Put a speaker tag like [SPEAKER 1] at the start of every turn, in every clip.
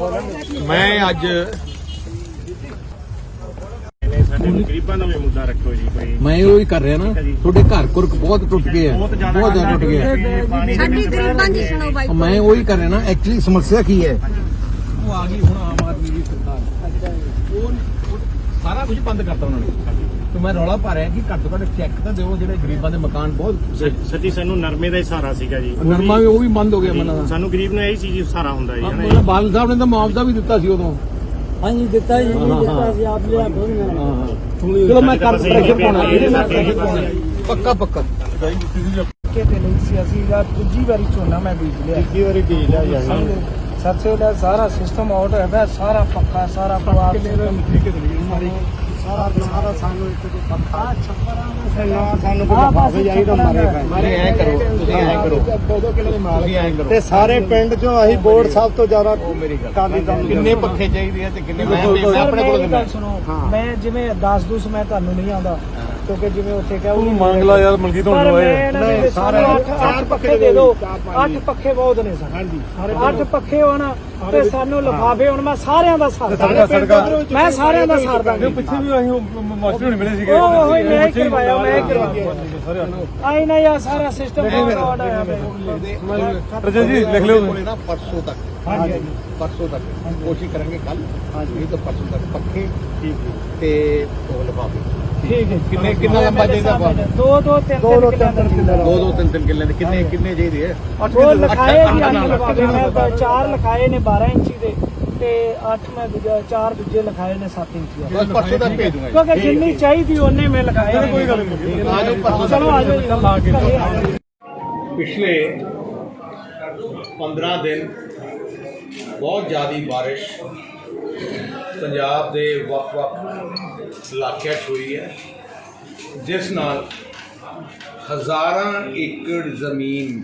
[SPEAKER 1] ਮੈਂ ਅੱਜ
[SPEAKER 2] ਸਾਡੇ ਗਰੀਬਾਂ ਦਾ ਵੀ ਮੁੱਦਾ ਰੱਖੋ ਜੀ ਕੋਈ।
[SPEAKER 1] ਮੈਂ ਉਹ ਹੀ ਕਰ ਰਿਹਾ ਨਾ ਤੁਹਾਡੇ ਘਰ ਕੁਰਕ ਬਹੁਤ ਟੁੱਟ ਗਏ ਆ
[SPEAKER 2] ਬਹੁਤ ਜ਼ਿਆਦਾ
[SPEAKER 1] ਟੁੱਟ ਗਏ ਆ।
[SPEAKER 2] ਪਾਣੀ
[SPEAKER 3] ਸਾਡੀ ਗਰੀਬਾਂ ਦੀ ਸੁਣੋ ਬਾਈ।
[SPEAKER 1] ਮੈਂ ਉਹ ਹੀ ਕਰ ਰਿਹਾ ਨਾ ਐਕਚੁਅਲੀ ਸਮੱਸਿਆ ਕੀ ਹੈ? ਉਹ ਆ ਗਈ ਹੁਣ ਆਮ ਆਦਮੀ ਦੀ ਸਰਕਾਰ। ਉਹ ਸਾਰਾ ਕੁਝ ਬੰਦ ਕਰਤਾ ਉਹਨਾਂ ਨੇ। ਤੇ ਮੈਂ ਰੌਲਾ ਪਾ ਰਿਹਾ ਕਿ ਘੱਟ ਤੋਂ ਘੱਟ ਚੈੱਕ ਤਾਂ ਦਿਓ ਜਿਹੜੇ ਗਰੀਬਾਂ ਦੇ ਮਕਾਨ ਬਹੁਤ
[SPEAKER 2] ਸੱਚੀ ਸਾਨੂੰ ਨਰਮੇ ਦਾ ਹੀ ਸਹਾਰਾ ਸੀਗਾ ਜੀ।
[SPEAKER 1] ਨਰਮਾ ਵੀ ਉਹ ਵੀ ਬੰਦ ਹੋ ਗਿਆ ਮਨਾਂ ਦਾ।
[SPEAKER 2] ਸਾਨੂੰ ਗਰੀਬ ਨੂੰ ਇਹੀ ਚੀਜ਼ ਹੀ ਸਹਾਰਾ ਹੁੰਦਾ ਜੀ ਹਨਾ
[SPEAKER 1] ਬਾਦਲ ਸਾਹਿਬ ਨੇ ਤਾਂ ਮੁਆਵਜ਼ਾ ਵੀ ਦਿੱਤਾ ਸੀ ਉਦੋਂ।
[SPEAKER 4] ਹਾਂਜੀ ਦਿੱਤਾ ਜੀ
[SPEAKER 1] ਹਾਂ, ਹਾਂ,
[SPEAKER 4] ਦਿੱਤਾ ਸੀ ਆਪ ਲਿਆ ਦੋ
[SPEAKER 1] ਚਲੋ ਮੈਂ ਕਰ ਪ੍ਰੈਸ਼ਰ ਪਾਉਣਾ ਇਹਦੇ ਨਾਲ ਪ੍ਰੈਸ਼ਰ ਪਾਉਣਾ। ਪੱਕਾ ਪੱਕਾ।
[SPEAKER 4] ਕੇ ਤੇ ਨਹੀਂ ਸੀ ਅਸੀਂ ਜਾਂ ਦੂਜੀ ਵਾਰੀ ਝੋਨਾ ਮੈਂ ਬੀਜ ਲਿਆ।
[SPEAKER 2] ਤੀਜੀ ਵਾਰੀ ਬੀਜ ਲਿਆ ਜੀ ਅਸੀਂ।
[SPEAKER 4] ਸੱਚੇ ਦਾ ਸਾਰਾ ਸਿਸਟਮ ਆਊਟ ਹੈ ਸਾਰਾ ਪੱਕਾ ਸਾਰਾ ਪਵਾਰ ਸਾਰਾ ਸਾਰਾ ਸਾਨੂੰ ਇੱਕ ਤੋਂ ਪੱਕਾ
[SPEAKER 2] ਸਾਨੂੰ
[SPEAKER 4] ਕੋਈ ਲਿਫਾਫੇ
[SPEAKER 2] ਚਾਹੀਦਾ ਮਾਰੇ
[SPEAKER 1] ਤੁਸੀਂ ਐਂ ਕਰੋ ਤੁਸੀਂ ਐਂ ਕਰੋ।
[SPEAKER 4] ਦੋ ਦੋ ਕਿਲੋ ਦੇ ਮਾਲ
[SPEAKER 1] ਤੁਸੀਂ ਐਂ ਕਰੋ।
[SPEAKER 2] ਤੇ ਸਾਰੇ ਪਿੰਡ ਚੋਂ ਅਸੀਂ ਬੋਰਡ ਸਭ ਤੋਂ ਜ਼ਿਆਦਾ
[SPEAKER 1] ਉਹ ਮੇਰੀ ਗੱਲ।
[SPEAKER 2] ਟਾਲੀ ਦਮ
[SPEAKER 1] ਕਿੰਨੇ ਪੱਖੇ ਚਾਹੀਦੇ ਆ ਤੇ ਕਿੰਨੇ ਮੈਂ ਆਪਣੇ ਕੋਲ
[SPEAKER 4] ਗੱਲ ਸੁਣੋ। ਮੈਂ ਜਿਵੇਂ 10 ਦੂਸ ਮੈਂ ਤੁਹਾਨੂੰ ਨਹੀਂ ਆਉਂਦਾ। ਕਿਉਂਕਿ ਜਿਵੇਂ ਉੱਥੇ ਕਹੋ
[SPEAKER 5] ਉਹਨੂੰ ਮੰਗ ਲਾ ਯਾਰ ਮਲਕੀਤ ਹੁਣ
[SPEAKER 4] ਪਰ
[SPEAKER 5] ਦਵਾਏ
[SPEAKER 4] ਮੈਂ ਇਹਨਾਂ ਦੇ
[SPEAKER 2] ਨਹੀਂ,
[SPEAKER 4] ਸਾਰੇ
[SPEAKER 2] ਸਾਰੇ
[SPEAKER 4] ਅੱਠ
[SPEAKER 2] ਚਾਰ ਪੱਖੇ ਦੇ
[SPEAKER 4] ਦੇ ਦਿਓ। ਅੱਠ ਪੱਖੇ ਬਹੁਤ ਨੇ ਸਰ।
[SPEAKER 2] ਹਾਂਜੀ
[SPEAKER 4] ਅੱਠ ਪੱਖੇ ਹੋਣ ਤੇ ਸਾਨੂੰ ਲਿਫਾਫੇ ਹੁਣ ਮੈਂ ਸਾਰਿਆਂ ਦਾ ਸਾਰ ਮੈਂ ਸਾਰਿਆਂ ਦਾ ਸਾਰ ਦਾਂਗਾ।
[SPEAKER 5] ਪਿੱਛੇ ਵੀ ਅਸੀਂ ਮਾਸਟਰ ਨਹੀਂ ਮਿਲੇ ਸੀਗੇ।
[SPEAKER 4] ਉਹ ਉਹ ਮੈਂ ਹੀ ਕਰਵਾਇਆ ਮੈਂ ਹੀ ਕਰਵਾਇਆ।
[SPEAKER 5] ਸਾਰੇ
[SPEAKER 4] ਆਈ ਨਾ ਯਾ ਸਾਰਾ ਸਿਸਟਮ ਫਰਾਡ ਆਇਆ
[SPEAKER 5] ਰਜਾ ਜੀ ਲਿਖ ਲਿਓ।
[SPEAKER 1] ਨਾ ਪਰਸੋਂ ਤੱਕ।
[SPEAKER 4] ਹਾਂਜੀ
[SPEAKER 1] ਪਰਸੋਂ ਤੱਕ। ਕੋਸ਼ਿਸ਼ ਕਰਾਂਗੇ ਕੱਲ ਨਹੀਂ ਤਾਂ ਪਰਸੋਂ ਤੱਕ ਪੱਖੇ
[SPEAKER 2] ਠੀਕ ਹੈ।
[SPEAKER 1] ਤੇ ਉਹ ਲਿਫਾਫੇ।
[SPEAKER 4] ਠੀਕ ਹੈ
[SPEAKER 1] ਕਿੰਨੇ ਕਿੰਨਾ ਲੰਬਾ ਚਾਹੀਦਾ ਆਪਾਂ
[SPEAKER 4] ਦੋ। ਦੋ ਤਿੰਨ
[SPEAKER 2] ਦੋ ਦੋ
[SPEAKER 4] ਤਿੰਨ
[SPEAKER 2] ਤਿੰਨ ਤਿੰਨ
[SPEAKER 1] ਦੋ ਦੋ ਤਿੰਨ ਤਿੰਨ ਕਿੱਲੇ ਦੇ। ਕਿੰਨੇ ਕਿੰਨੇ ਚਾਹੀਦੇ ਆ?
[SPEAKER 4] ਉਹ ਲਿਖਾਏ ਜੀ
[SPEAKER 1] ਅੱਠ
[SPEAKER 4] ਅੱਠ
[SPEAKER 1] ਨਾਲ
[SPEAKER 4] ਲਿਫਾਫੇ ਮੈਂ ਚਾਰ ਲਿਖਾਏ ਨੇ 12 ਇੰਚੀ ਦੇ ਤੇ 8 ਮੈਂ ਦੂਜਾ ਚਾਰ ਦੂਜੇ ਲਿਖਾਏ ਨੇ 7 ਇੰਚੀ ਦੇ।
[SPEAKER 1] ਬਸ ਪਰਸੋਂ ਤੱਕ ਭੇਜ ਦੂੰਗਾ
[SPEAKER 4] ਕਿਉਂਕਿ ਜਿੰਨੀ ਚਾਹੀਦੀ ਉਹਨੇ ਮੈਂ ਲਿਖਾਏ ਨੇ।
[SPEAKER 5] ਕੋਈ ਗੱਲ ਨਹੀਂ।
[SPEAKER 1] ਆ ਜਾਓ ਪਰਸੋਂ
[SPEAKER 4] ਚਲੋ ਆ ਜਾਓ ਜੀ, ਘਰੇ ਆ ਜਾਓ।
[SPEAKER 1] ਪਿਛਲੇ 15 ਦਿਨ ਬਹੁਤ ਜ਼ਿਆਦੀ ਬਾਰਿਸ਼ ਪੰਜਾਬ ਦੇ ਵੱਖ-ਵੱਖ ਇਲਾਕਿਆਂ 'ਚ ਹੋਈ ਹੈ, ਜਿਸ ਨਾਲ ਹਜ਼ਾਰਾਂ ਏਕੜ ਜ਼ਮੀਨ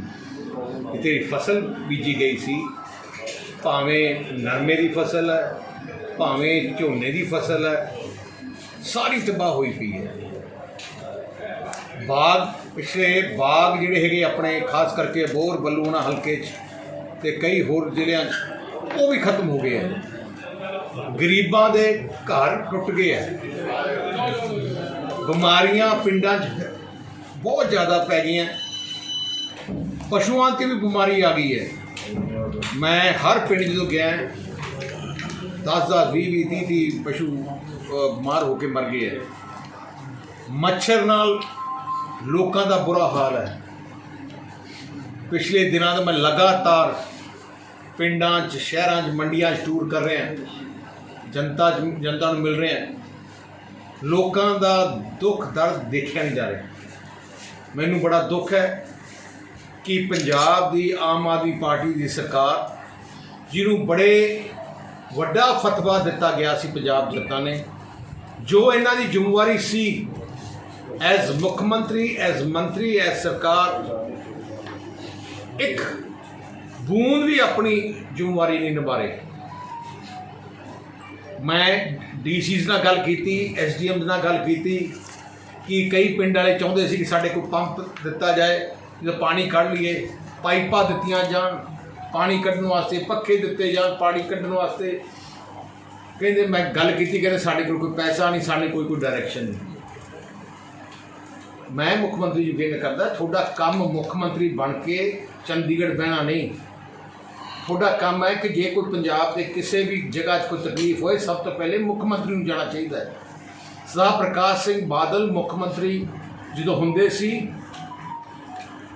[SPEAKER 1] ਤੇ ਫਸਲ ਬੀਜੀ ਗਈ ਸੀ। ਭਾਵੇਂ ਨਰਮੇ ਦੀ ਫਸਲ ਹੈ, ਭਾਵੇਂ ਝੋਨੇ ਦੀ ਫਸਲ ਹੈ, ਸਾਰੀ ਤਬਾਹ ਹੋਈ ਪਈ ਹੈ। ਬਾਗ, ਪਿਛਲੇ ਬਾਗ ਜਿਹੜੇ ਹੈਗੇ ਆਪਣੇ, ਖਾਸ ਕਰਕੇ ਬੋਰ ਬੱਲੂਣਾ ਹਲਕੇ 'ਚ ਤੇ ਕਈ ਹੋਰ ਜ਼ਿਲ੍ਹਿਆਂ 'ਚ, ਉਹ ਵੀ ਖਤਮ ਹੋ ਗਏ ਹੈ। ਗਰੀਬਾਂ ਦੇ ਘਰ ਟੁੱਟ ਗਏ ਹੈ ਬਿਮਾਰੀਆਂ ਪਿੰਡਾਂ 'ਚ ਬਹੁਤ ਜ਼ਿਆਦਾ ਪੈ ਗਈਆਂ। ਪਸ਼ੂਆਂ 'ਤੇ ਵੀ ਬਿਮਾਰੀ ਆ ਗਈ ਹੈ। ਮੈਂ ਹਰ ਪਿੰਡ ਜਦੋਂ ਗਿਆ 10 10 20 20 30 30 ਪਸ਼ੂ ਬਿਮਾਰ ਹੋ ਕੇ ਮਰ ਗਏ ਹੈ ਮੱਛਰ ਨਾਲ ਲੋਕਾਂ ਦਾ ਬੁਰਾ ਹਾਲ ਹੈ। ਪਿਛਲੇ ਦਿਨਾਂ ਤੋਂ ਮੈਂ ਲਗਾਤਾਰ ਪਿੰਡਾਂ 'ਚ, ਸ਼ਹਿਰਾਂ 'ਚ, ਮੰਡੀਆਂ 'ਚ ਟੂਰ ਕਰ ਰਿਹਾ। ਜਨਤਾ ਜਨਤਾ ਨੂੰ ਮਿਲ ਰਿਹਾ ਲੋਕਾਂ ਦਾ ਦੁੱਖ ਦਰਦ ਦੇਖਿਆ ਨਹੀਂ ਜਾ ਰਿਹਾ। ਮੈਨੂੰ ਬੜਾ ਦੁੱਖ ਹੈ ਕਿ ਪੰਜਾਬ ਦੀ ਆਮ ਆਦਮੀ ਪਾਰਟੀ ਦੀ ਸਰਕਾਰ, ਜਿਹਨੂੰ ਬੜੇ ਵੱਡਾ ਫਤਵਾ ਦਿੱਤਾ ਗਿਆ ਸੀ ਪੰਜਾਬ ਜਨਤਾ ਨੇ, ਜੋ ਇਹਨਾਂ ਦੀ ਜ਼ਿੰਮੇਵਾਰੀ ਸੀ, ਐਜ਼ ਮੁੱਖ ਮੰਤਰੀ, ਐਜ਼ ਮੰਤਰੀ, ਐਜ਼ ਸਰਕਾਰ, ਇੱਕ ਬੂੰਦ ਵੀ ਆਪਣੀ ਜ਼ਿੰਮੇਵਾਰੀ ਨਹੀਂ ਨਿਭਾ ਰਹੇ। ਮੈਂ ਡੀਸੀਜ਼ ਨਾਲ ਗੱਲ ਕੀਤੀ ਐਸਡੀਐਮ ਨਾਲ ਗੱਲ ਕੀਤੀ ਕਿ ਕਈ ਪਿੰਡ ਵਾਲੇ ਚਾਹੁੰਦੇ ਸੀ ਕਿ ਸਾਡੇ ਕੋਲ ਪੰਪ ਦਿੱਤਾ ਜਾਏ ਜਦੋਂ ਪਾਣੀ ਕੱਢ ਲਈਏ, ਪਾਈਪਾਂ ਦਿੱਤੀਆਂ ਜਾਣ, ਪਾਣੀ ਕੱਢਣ ਵਾਸਤੇ ਪੱਖੇ ਦਿੱਤੇ ਜਾਣ, ਪਾਣੀ ਕੱਢਣ ਵਾਸਤੇ। ਕਹਿੰਦੇ ਮੈਂ ਗੱਲ ਕੀਤੀ, ਕਹਿੰਦੇ ਸਾਡੇ ਕੋਲ ਕੋਈ ਪੈਸਾ ਨਹੀਂ, ਸਾਡੇ ਕੋਈ ਕੋਈ ਡਾਇਰੈਕਸ਼ਨ ਨਹੀਂ। ਮੈਂ ਮੁੱਖ ਮੰਤਰੀ ਜੀ ਬੇਨਤੀ ਕਰਦਾ, ਤੁਹਾਡਾ ਕੰਮ ਮੁੱਖ ਮੰਤਰੀ ਬਣ ਕੇ ਚੰਡੀਗੜ੍ਹ ਬਹਿਣਾ ਨਹੀਂ। ਤੁਹਾਡਾ ਕੰਮ ਹੈ ਕਿ ਜੇ ਕੋਈ ਪੰਜਾਬ ਦੇ ਕਿਸੇ ਵੀ ਜਗ੍ਹਾ 'ਚ ਕੋਈ ਤਕਲੀਫ ਹੋਏ, ਸਭ ਤੋਂ ਪਹਿਲੇ ਮੁੱਖ ਮੰਤਰੀ ਨੂੰ ਜਾਣਾ ਚਾਹੀਦਾ ਹੈ। ਸਰਦਾਰ ਪ੍ਰਕਾਸ਼ ਸਿੰਘ ਬਾਦਲ ਮੁੱਖ ਮੰਤਰੀ ਜਦੋਂ ਹੁੰਦੇ ਸੀ,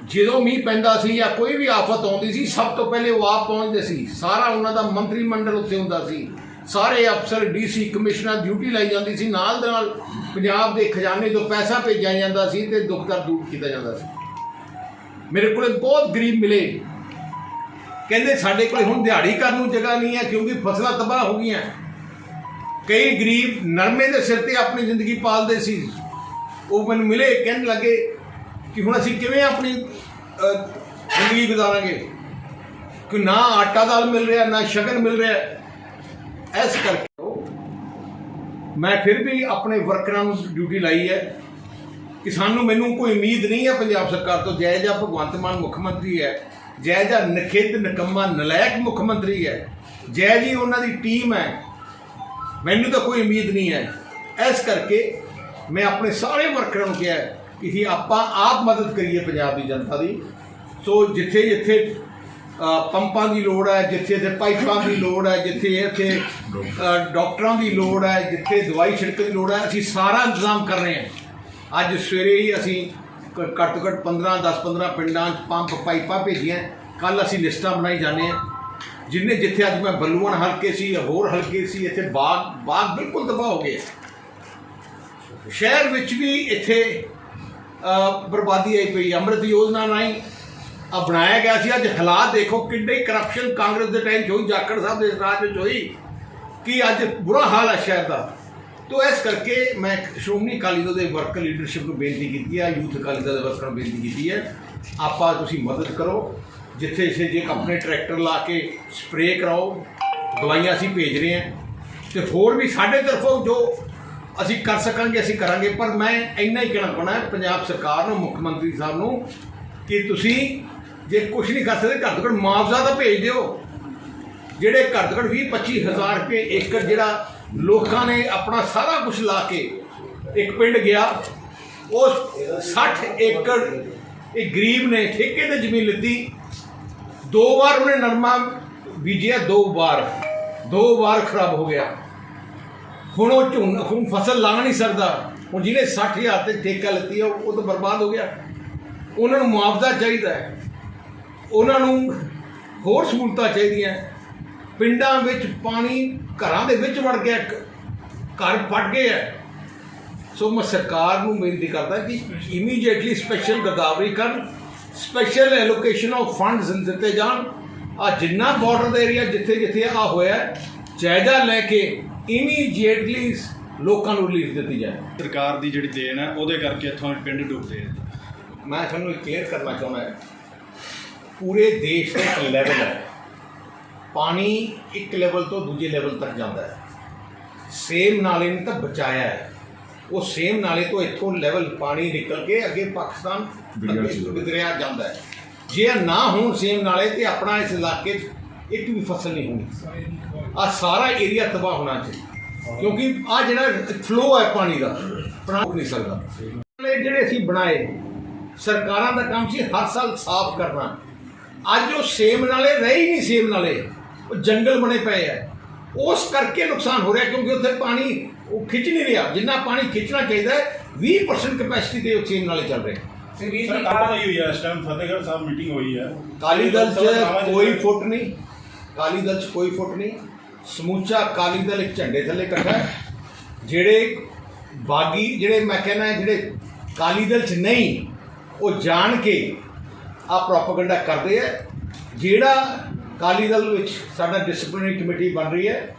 [SPEAKER 1] ਜਦੋਂ ਮੀਂਹ ਪੈਂਦਾ ਸੀ ਜਾਂ ਕੋਈ ਵੀ ਆਫਤ ਆਉਂਦੀ ਸੀ, ਸਭ ਤੋਂ ਪਹਿਲੇ ਉਹ ਆਪ ਪਹੁੰਚਦੇ ਸੀ। ਸਾਰਾ ਉਹਨਾਂ ਦਾ ਮੰਤਰੀ ਮੰਡਲ ਉੱਥੇ ਹੁੰਦਾ ਸੀ। ਸਾਰੇ ਅਫਸਰ, ਡੀਸੀ, ਕਮਿਸ਼ਨਰ ਡਿਊਟੀ ਲਾਈ ਜਾਂਦੀ ਸੀ। ਨਾਲ ਦੇ ਨਾਲ ਪੰਜਾਬ ਦੇ ਖਜ਼ਾਨੇ ਤੋਂ ਪੈਸਾ ਭੇਜਿਆ ਜਾਂਦਾ ਸੀ ਤੇ ਦੁੱਖ ਦਰਦ ਦੂਰ ਕੀਤਾ ਜਾਂਦਾ ਸੀ। ਮੇਰੇ ਕੋਲੇ ਬਹੁਤ ਗਰੀਬ ਮਿਲੇ। ਕਹਿੰਦੇ ਸਾਡੇ ਕੋਲ ਹੁਣ ਦਿਹਾੜੀ ਕਰਨ ਨੂੰ ਜਗ੍ਹਾ ਨਹੀਂ ਹੈ, ਕਿਉਂਕਿ ਫਸਲਾਂ ਤਬਾਹ ਹੋ ਗਈਆਂ। ਕਈ ਗਰੀਬ ਨਰਮੇ ਦੇ ਸਿਰ ਤੇ ਆਪਣੀ ਜ਼ਿੰਦਗੀ ਪਾਲਦੇ ਸੀ। ਉਹ ਮੈਨੂੰ ਮਿਲੇ, ਕਹਿਣ ਲੱਗੇ ਕਿ ਹੁਣ ਅਸੀਂ ਕਿਵੇਂ ਆਪਣੀ ਜ਼ਿੰਦਗੀ ਗੁਜ਼ਾਰਾਂਗੇ? ਕਿ ਨਾ ਆਟਾ ਦਾਲ ਮਿਲ ਰਿਹਾ, ਨਾ ਸ਼ਗਨ ਮਿਲ ਰਿਹਾ। ਇਸ ਕਰਕੇ ਮੈਂ ਫਿਰ ਵੀ ਆਪਣੇ ਵਰਕਰਾਂ ਨੂੰ ਡਿਊਟੀ ਲਾਈ ਹੈ ਕਿ ਸਾਨੂੰ ਮੈਨੂੰ ਕੋਈ ਉਮੀਦ ਨਹੀਂ ਹੈ ਪੰਜਾਬ ਸਰਕਾਰ ਤੋਂ, ਜੈ ਜਾ ਭਗਵੰਤ ਮਾਨ ਮੁੱਖ ਮੰਤਰੀ ਹੈ। ਜੈ ਜਾ ਨਖਿੱਧ ਨਕੰਮਾ ਨਲਾਇਕ ਮੁੱਖ ਮੰਤਰੀ ਹੈ। ਜੈ ਜੀ ਉਹਨਾਂ ਦੀ ਟੀਮ ਹੈ। ਮੈਨੂੰ ਤਾਂ ਕੋਈ ਉਮੀਦ ਨਹੀਂ ਹੈ। ਇਸ ਕਰਕੇ ਮੈਂ ਆਪਣੇ ਸਾਰੇ ਵਰਕਰਾਂ ਨੂੰ ਕਿਹਾ ਕਿ ਅਸੀਂ ਆਪਾਂ ਆਪ ਮਦਦ ਕਰੀਏ ਪੰਜਾਬ ਦੀ ਜਨਤਾ ਦੀ। ਸੋ ਜਿੱਥੇ ਜਿੱਥੇ ਪੰਪਾਂ ਦੀ ਲੋੜ ਹੈ ਜਿੱਥੇ ਜਿੱਥੇ ਪਾਈਪਾਂ ਦੀ ਲੋੜ ਹੈ ਜਿੱਥੇ ਇੱਥੇ ਅ, ਡਾਕਟਰਾਂ ਦੀ ਲੋੜ ਹੈ ਜਿੱਥੇ ਦਵਾਈ ਛਿੜਕ ਦੀ ਲੋੜ ਹੈ ਅਸੀਂ ਸਾਰਾ ਇੰਤਜ਼ਾਮ ਕਰ ਰਹੇ ਹਾਂ। ਅੱਜ ਸਵੇਰੇ ਹੀ ਅਸੀਂ ਘੱਟ ਤੋਂ ਘੱਟ 15 10 15 ਪਿੰਡਾਂ 'ਚ ਪੰਪ ਪਾਈਪਾਂ ਭੇਜੀਆਂ। ਕੱਲ ਅਸੀਂ ਲਿਸਟਾਂ ਬਣਾਈ ਜਾਂਦੇ ਹਾਂ। ਜਿੰਨੇ ਜਿੱਥੇ ਅੱਜ ਮੈਂ ਬੱਲੂਆਣ ਹਲਕੇ ਸੀ, ਹੋਰ ਹਲਕੇ ਸੀ, ਇੱਥੇ ਬਾਗ ਬਾਗ ਬਿਲਕੁਲ ਤਬਾਹ ਹੋ ਗਏ। ਸ਼ਹਿਰ ਵਿੱਚ ਵੀ ਇੱਥੇ ਬਰਬਾਦੀ ਆਈ ਪਈ। ਅੰਮ੍ਰਿਤ ਯੋਜਨਾ ਰਾਹੀਂ ਆ ਬਣਾਇਆ ਗਿਆ ਸੀ। ਅੱਜ ਹਾਲਾਤ ਦੇਖੋ ਕਿੰਨੀ ਕਰਪਸ਼ਨ ਕਾਂਗਰਸ ਦੇ ਟਾਈਮ 'ਚ ਹੋਈ, ਜਾਖੜ ਸਾਹਿਬ ਦੇ ਰਾਜ ਵਿੱਚ ਹੋਈ। ਕਿ ਅੱਜ ਬੁਰਾ ਹਾਲ ਹੈ ਸ਼ਹਿਰ ਦਾ? ਤੋ ਇਸ ਕਰਕੇ ਮੈਂ ਸ਼੍ਰੋਮਣੀ ਅਕਾਲੀ ਦਲ ਦੇ ਵਰਕਰ ਲੀਡਰਸ਼ਿਪ ਨੂੰ ਬੇਨਤੀ ਕੀਤੀ ਹੈ, ਯੂਥ ਅਕਾਲੀ ਦਲ ਦੇ ਵਰਕਰਾਂ ਨੂੰ ਬੇਨਤੀ ਕੀਤੀ ਹੈ। ਆਪਾਂ ਤੁਸੀਂ ਮਦਦ ਕਰੋ, ਜਿੱਥੇ ਜਿੱਥੇ ਜੇ ਆਪਣੇ ਟਰੈਕਟਰ ਲਾ ਕੇ ਸਪਰੇਅ ਕਰਾਓ, ਦਵਾਈਆਂ ਅਸੀਂ ਭੇਜ ਰਹੇ ਹਾਂ। ਤੇ ਹੋਰ ਵੀ ਸਾਡੇ ਤਰਫੋਂ ਜੋ ਅਸੀਂ ਕਰ ਸਕਾਂਗੇ, ਅਸੀਂ ਕਰਾਂਗੇ। ਪਰ ਮੈਂ ਇੰਨਾ ਹੀ ਕਹਿਣਾ ਚਾਹੁੰਦਾ, ਪੰਜਾਬ ਸਰਕਾਰ ਨੂੰ, ਮੁੱਖ ਮੰਤਰੀ ਸਾਹਿਬ ਨੂੰ, ਕਿ ਤੁਸੀਂ ਜੇ ਕੁਝ ਨਹੀਂ ਕਰ ਸਕਦੇ, ਘੱਟ ਤੋਂ ਘੱਟ ਮੁਆਵਜ਼ਾ ਤਾਂ ਭੇਜ ਦਿਓ। ਜਿਹੜੇ ਘੱਟ ਤੋਂ ਘੱਟ 20 25 ਹਜ਼ਾਰ ਰੁਪਏ ਏਕੜ ਜਿਹੜਾ ਲੋਕਾਂ ਨੇ ਆਪਣਾ ਸਾਰਾ ਕੁਝ ਲਾ ਕੇ ਇੱਕ ਪਿੰਡ ਗਿਆ। ਉਹ 60 ਏਕੜ ਇਹ ਗਰੀਬ ਨੇ ਠੇਕੇ ਤੇ ਜ਼ਮੀਨ ਲਿੱਤੀ। ਦੋ ਵਾਰ ਉਹਨੇ ਨਰਮਾ ਬੀਜਿਆ, ਦੋ ਵਾਰ। ਦੋ ਵਾਰ ਖਰਾਬ ਹੋ ਗਿਆ। ਹੁਣ ਉਹ ਝੋਨ, ਹੁਣ ਫਸਲ ਲਾ ਨਹੀਂ ਸਕਦਾ। ਹੁਣ ਜਿਹਨੇ 60000 ਤੇ ਠੇਕਾ ਲਿੱਤੀ ਉਹ ਉਹ ਤਾਂ ਬਰਬਾਦ ਹੋ ਗਿਆ। ਉਹਨਾਂ ਨੂੰ ਮੁਆਵਜ਼ਾ ਚਾਹੀਦਾ ਹੈ। ਉਹਨਾਂ ਨੂੰ ਹੋਰ ਸਹੂਲਤਾਂ ਚਾਹੀਦੀਆਂ। ਪਿੰਡਾਂ ਵਿੱਚ ਪਾਣੀ ਘਰਾਂ ਦੇ ਵਿੱਚ ਵੜ ਗਿਆ ਘਰ ਫਟ ਗਏ ਹੈ ਸੋ ਮੈਂ ਸਰਕਾਰ ਨੂੰ ਬੇਨਤੀ ਕਰਦਾ ਕਿ ਇਮੀਡੀਏਟਲੀ ਸਪੈਸ਼ਲ ਗਦਾਵਰੀ ਕਰਨ ਸਪੈਸ਼ਲ ਐਲੋਕੇਸ਼ਨ ਆਫ ਫੰਡਸ ਦਿੱਤੇ ਜਾਣ। ਆ ਜਿੰਨਾ ਬਾਰਡਰ ਦਾ ਏਰੀਆ ਜਿੱਥੇ ਜਿੱਥੇ ਆ ਹੋਇਆ ਜਾਇਜ਼ਾ ਲੈ ਕੇ ਇਮੀਡੀਏਟਲੀ ਲੋਕਾਂ ਨੂੰ ਰਿਲੀਫ ਦਿੱਤੀ ਜਾਏ।
[SPEAKER 3] ਸਰਕਾਰ ਦੀ ਜਿਹੜੀ ਦੇਣ ਹੈ ਉਹਦੇ ਕਰਕੇ ਇੱਥੋਂ ਪਿੰਡ ਡੁੱਬਦੇ ਆ
[SPEAKER 1] ਮੈਂ ਤੁਹਾਨੂੰ ਕਲੀਅਰ ਕਰਨਾ ਚਾਹੁੰਦਾ ਹਾਂ ਪੂਰੇ ਦੇਸ਼ ਦਾ ਲੈਵਲ ਹੈ। ਪਾਣੀ ਇੱਕ ਲੈਵਲ ਤੋਂ ਦੂਜੇ ਲੈਵਲ ਤੱਕ ਜਾਂਦਾ ਹੈ। ਸੇਮ ਨਾਲੇ ਨੇ ਤਾਂ ਬਚਾਇਆ ਹੈ। ਉਹ ਸੇਮ ਨਾਲੇ ਤੋਂ ਇੱਥੋਂ ਲੈਵਲ ਪਾਣੀ ਨਿਕਲ ਕੇ ਅੱਗੇ ਪਾਕਿਸਤਾਨ ਦਰਿਆ ਜਾਂਦਾ ਹੈ। ਜੇ ਨਾ ਹੋਣ ਸੇਮ ਨਾਲੇ ਤੇ ਆਪਣਾ ਇਸ ਇਲਾਕੇ 'ਚ ਇੱਕ ਵੀ ਫਸਲ ਨਹੀਂ ਹੋਣੀ। ਆ ਸਾਰਾ ਏਰੀਆ ਤਬਾਹ ਹੋਣਾ ਚਾਹੀਦਾ। ਕਿਉਂਕਿ ਆ ਜਿਹੜਾ ਫਲੋ ਹੈ ਪਾਣੀ ਦਾ ਬਣਾ ਨਹੀਂ ਸਕਦਾ। ਜਿਹੜੇ ਅਸੀਂ ਬਣਾਏ ਸਰਕਾਰਾਂ ਦਾ ਕੰਮ ਸੀ ਹਰ ਸਾਲ ਸਾਫ਼ ਕਰਨਾ। ਅੱਜ ਉਹ ਸੇਮ ਨਾਲੇ ਰਹੇ ਨਹੀਂ ਸੇਮ ਨਾਲੇ। ਉਹ ਜੰਗਲ ਬਣੇ ਪਏ ਆ ਉਸ ਕਰਕੇ ਨੁਕਸਾਨ ਹੋ ਰਿਹਾ ਕਿਉਂਕਿ ਉੱਥੇ ਪਾਣੀ ਉਹ ਖਿੱਚ ਨਹੀਂ ਰਿਹਾ। ਜਿੰਨਾ ਪਾਣੀ ਖਿੱਚਣਾ ਚਾਹੀਦਾ ਹੈ 20% ਕਪੈਸਿਟੀ ਤੇ ਉਹ ਸੇਮ ਨਾਲੇ ਚੱਲ ਰਹੇ।
[SPEAKER 3] ਸਰ ਕੱਟ ਹੋਈ ਹੋਈ ਹੈ ਇਸ ਟਾਈਮ ਫਤਿਹਗੜ੍ਹ ਸਾਹਿਬ ਮੀਟਿੰਗ ਹੋਈ ਹੈ
[SPEAKER 1] ਕਾਲੀ ਦਲ
[SPEAKER 3] ਲੋਕ ਸਭਾ
[SPEAKER 1] 'ਚ
[SPEAKER 3] ਚੁਣਾਵਾਂ
[SPEAKER 1] ਕੋਈ ਫੁੱਟ ਨਹੀਂ। ਕਾਲੀ ਦਲ 'ਚ ਕੋਈ ਫੁੱਟ ਨਹੀਂ। ਸਮੂਚਾ ਕਾਲੀ ਦਲ ਇੱਕ ਝੰਡੇ ਥੱਲੇ ਇਕੱਠਾ ਹੈ। ਜਿਹੜੇ ਬਾਗੀ ਜਿਹੜੇ ਮੈਂ ਕਹਿੰਦਾ ਜਿਹੜੇ ਕਾਲੀ ਦਲ 'ਚ ਨਹੀਂ ਉਹ ਜਾਣ ਕੇ ਆ ਪ੍ਰੋਪਗੈਂਡਾ ਕਰਦੇ ਆ। ਜਿਹੜਾ ਕਾਲੀ ਦਲ ਵਿੱਚ ਸਾਡਾ ਡਿਸਪਲਿਨਰੀ ਕਮੇਟੀ ਬਣ ਰਹੀ ਹੈ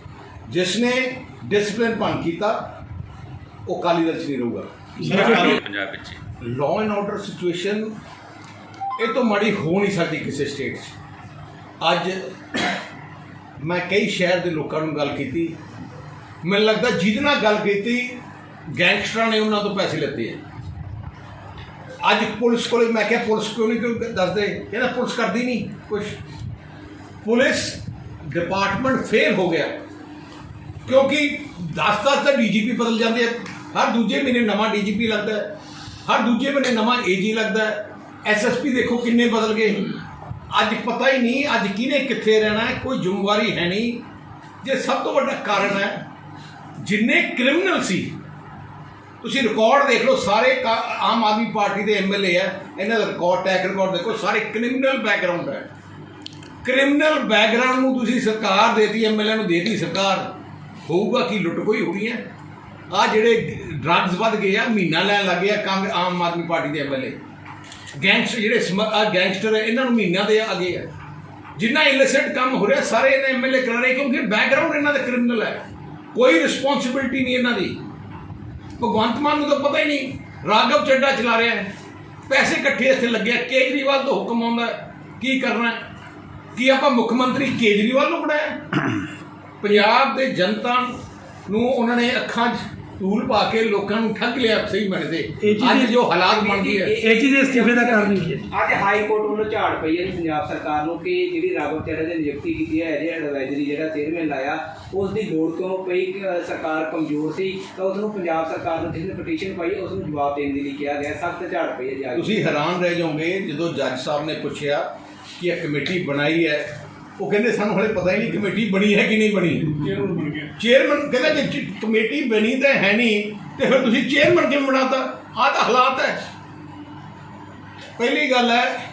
[SPEAKER 1] ਜਿਸ ਨੇ ਡਿਸਪਲਿਨ ਭੰਗ ਕੀਤਾ ਉਹ ਕਾਲੀ ਦਲ 'ਚ ਨਹੀਂ ਰਹੂਗਾ।
[SPEAKER 6] ਪੰਜਾਬ ਵਿੱਚ।
[SPEAKER 1] ਲਾਅ ਐਂਡ ਆਰਡਰ ਸਿਚੁਏਸ਼ਨ ਇਹ ਤੋਂ ਮਾੜੀ ਹੋ ਨਹੀਂ ਸਕਦੀ ਕਿਸੇ ਸਟੇਟ 'ਚ। ਅੱਜ ਮੈਂ ਕਈ ਸ਼ਹਿਰ ਦੇ ਲੋਕਾਂ ਨੂੰ ਗੱਲ ਕੀਤੀ। ਮੈਨੂੰ ਲੱਗਦਾ ਜਿਹਦੇ ਨਾਲ ਗੱਲ ਕੀਤੀ ਗੈਂਗਸਟਰਾਂ ਨੇ ਉਹਨਾਂ ਤੋਂ ਪੈਸੇ ਲਿੱਤੇ ਆ। ਅੱਜ ਪੁਲਿਸ ਕੋਲੇ, ਮੈਂ ਕਿਹਾ ਪੁਲਿਸ ਕਿਉਂ ਨਹੀਂ ਕਿਉਂ ਦੱਸਦੇ? ਕਹਿੰਦਾ ਪੁਲਿਸ ਕਰਦੀ ਨਹੀਂ ਕੁਝ ਪੁਲਿਸ ਡਿਪਾਰਟਮੈਂਟ ਫੇਲ ਹੋ ਗਿਆ। ਕਿਉਂਕਿ 10-10 ਤਾਂ ਡੀਜੀਪੀ ਬਦਲ ਜਾਂਦੇ ਆ। ਹਰ ਦੂਜੇ ਮਹੀਨੇ ਨਵਾਂ ਡੀਜੀਪੀ ਲੱਗਦਾ ਹੈ। ਹਰ ਦੂਜੇ ਮਹੀਨੇ ਨਵਾਂ ਏਜੀ ਲੱਗਦਾ ਹੈ। ਐਸਐਸਪੀ ਦੇਖੋ ਕਿੰਨੇ ਬਦਲ ਗਏ। ਅੱਜ ਪਤਾ ਹੀ ਨਹੀਂ, ਅੱਜ ਕਿਹਨੇ ਕਿੱਥੇ ਰਹਿਣਾ ਹੈ, ਕੋਈ ਜ਼ਿੰਮੇਵਾਰੀ ਹੈ ਨਹੀਂ। ਜੇ ਸਭ ਤੋਂ ਵੱਡਾ ਕਾਰਨ ਹੈ, ਜਿੰਨੇ ਕ੍ਰਿਮੀਨਲ ਸੀ ਤੁਸੀਂ ਰਿਕਾਰਡ ਦੇਖ ਲਓ, ਸਾਰੇ ਕਾ- ਆਮ ਆਦਮੀ ਪਾਰਟੀ ਦੇ ਐਮਐਲਏ ਆ ਇਹਨਾਂ ਦਾ ਰਿਕਾਰਡ ਟੈਕ ਰਿਕਾਰਡ ਦੇਖੋ, ਸਾਰੇ ਕ੍ਰਿਮੀਨਲ ਬੈਕਗ੍ਰਾਉਂਡ ਹੈ। ਕ੍ਰਿਮੀਨਲ ਬੈਕਗ੍ਰਾਉਂਡ ਨੂੰ ਤੁਸੀਂ ਸਰਕਾਰ ਦੇਤੀ ਐਮਐਲਏ ਨੂੰ ਦੇਤੀ ਸਰਕਾਰ, ਹੋਊਗਾ ਕੀ, ਲੁੱਟ ਕੋਈ ਹੋਣੀ ਹੈ। ਆ ਜਿਹੜੇ ਡਰੱਗਸ ਵੱਧ ਗਏ ਆ, ਮਹੀਨਾ ਲੈਣ ਲੱਗੇ ਆ ਕਾਂਗ, ਆਮ ਆਦਮੀ ਪਾਰਟੀ ਦੇ ਐਮਐਲਏ ਗੈਂਗਸਟਰ ਜਿਹੜੇ ਸਮ- ਆਹ ਗੈਂਗਸਟਰ ਹੈ, ਇਹਨਾਂ ਨੂੰ ਮਹੀਨਾ ਦੇ ਆ ਆ ਜਿੰਨਾ ਇਲਿਸਿਟ ਕੰਮ ਹੋ ਰਿਹਾ, ਸਾਰੇ ਇਹਨਾਂ ਐਮਐਲਏ ਕਰਾ ਰਹੇ ਕਿਉਂਕਿ ਬੈਕਗ੍ਰਾਉਂਡ ਇਹਨਾਂ ਦਾ ਕ੍ਰਿਮੀਨਲ ਹੈ। ਕੋਈ ਰਿਸਪੌਂਸਿਬਿਲਟੀ ਨਹੀਂ ਇਹਨਾਂ ਦੀ। ਭਗਵੰਤ ਮਾਨ ਨੂੰ ਤਾਂ ਪਤਾ ਹੀ ਨਹੀਂ ਰਾਘਵ ਚੱਡਾ ਚਲਾ ਰਿਹਾ ਹੈ। ਪੈਸੇ ਇਕੱਠੇ ਇੱਥੇ ਲੱਗਿਆ ਕੇਜਰੀਵਾਲ ਤੋਂ ਹੁਕਮ ਆਉਂਦਾ ਕੀ ਕਰਨਾ ਕੀ ਆਪਾਂ ਮੁੱਖ ਮੰਤਰੀ ਕੇਜਰੀਵਾਲ ਨੂੰ ਬਣਾਇਆ ਪੰਜਾਬ ਦੇ ਜਨਤਾ ਨੂੰ ਉਹਨਾਂ ਨੇ ਅੱਖਾਂ 'ਚ ਧੂਲ ਪਾ ਕੇ ਲੋਕਾਂ ਨੂੰ ਠੱਗ ਲਿਆ ਸਹੀ ਬਣਦੇ ਅੱਜ ਜੋ ਹਾਲਾਤ ਬਣ ਗਏ ਹੈ।
[SPEAKER 4] ਇਹ ਚੀਜ਼ ਇਸਤੀਫੇ ਦਾ ਕਾਰਨ ਕੀ ਹੈ? ਜੀ?
[SPEAKER 7] ਅੱਜ ਹਾਈ ਕੋਰਟ ਵੱਲੋਂ ਝਾੜ ਪਈ ਹੈ ਜੀ ਪੰਜਾਬ ਸਰਕਾਰ ਨੂੰ ਕਿ ਜਿਹੜੀ ਰਾਘਵ ਚੱਡਾ ਦੀ ਨਿਯੁਕਤੀ ਕੀਤੀ ਹੈ ਐਜ ਐਡਵਾਈਜ਼ਰੀ ਜਿਹੜਾ ਚੇਅਰਮੈਨ ਲਾਇਆ ਉਸ ਦੀ ਲੋੜ ਕਿਉਂ ਪਈ? ਸਰਕਾਰ ਕਮਜ਼ੋਰ ਸੀ ਤਾਂ ਉਸ ਨੂੰ ਪੰਜਾਬ ਸਰਕਾਰ ਨੂੰ ਜਿਸ ਨੇ ਪਟੀਸ਼ਨ ਪਾਈ ਉਸ ਨੂੰ ਜਵਾਬ ਦੇਣ ਦੇ ਲਈ ਕਿਹਾ ਗਿਆ। ਸਖਤ ਝਾੜ ਪਈ ਹੈ ਜੀ
[SPEAKER 1] ਤੁਸੀਂ ਹੈਰਾਨ ਰਹਿ ਜਾਓਗੇ ਜਦੋਂ ਜੱਜ ਸਾਹਿਬ ਨੇ ਪੁੱਛਿਆ ਕਿ ਇਹ ਕਮੇਟੀ ਬਣਾਈ ਹੈ ਉਹ ਕਹਿੰਦੇ ਸਾਨੂੰ ਹਲੇ ਪਤਾ ਹੀ ਨਹੀਂ ਕਮੇਟੀ ਬਣੀ ਹੈ ਕਿ ਨਹੀਂ ਬਣੀ।
[SPEAKER 3] ਚੇਅਰਮੈਨ ਬਣ ਗਿਆ।
[SPEAKER 1] ਚੇਅਰਮੈਨ ਕਹਿੰਦਾ ਜੇ ਚ- ਕਮੇਟੀ ਬਣੀ ਤਾਂ ਹੈ ਨਹੀਂ ਤੇ ਫਿਰ ਤੁਸੀਂ ਚੇਅਰਮੈਨ ਕਿਵੇਂ ਬਣਾਤਾ? ਆਹ ਤਾਂ ਹਾਲਾਤ ਹੈ। ਪਹਿਲੀ ਗੱਲ ਹੈ